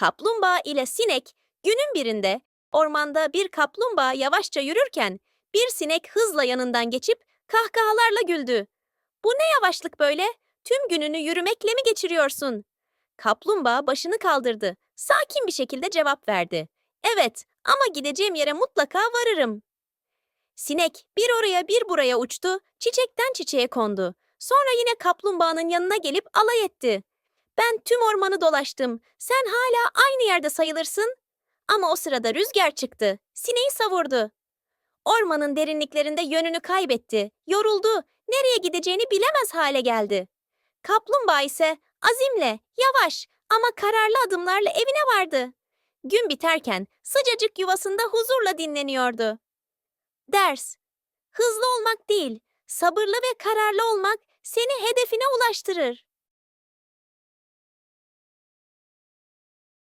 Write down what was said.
Kaplumbağa ile sinek günün birinde ormanda bir kaplumbağa yavaşça yürürken bir sinek hızla yanından geçip kahkahalarla güldü. Bu ne yavaşlık böyle? Tüm gününü yürümekle mi geçiriyorsun? Kaplumbağa başını kaldırdı. Sakin bir şekilde cevap verdi. Evet ama gideceğim yere mutlaka varırım. Sinek bir oraya bir buraya uçtu, çiçekten çiçeğe kondu. Sonra yine kaplumbağanın yanına gelip alay etti. Ben tüm ormanı dolaştım. Sen hala aynı yerde sayılırsın. Ama o sırada rüzgar çıktı. Sineği savurdu. Ormanın derinliklerinde yönünü kaybetti. Yoruldu. Nereye gideceğini bilemez hale geldi. Kaplumbağa ise azimle, yavaş ama kararlı adımlarla evine vardı. Gün biterken sıcacık yuvasında huzurla dinleniyordu. Ders Hızlı olmak değil, sabırlı ve kararlı olmak seni hedefine ulaştırır.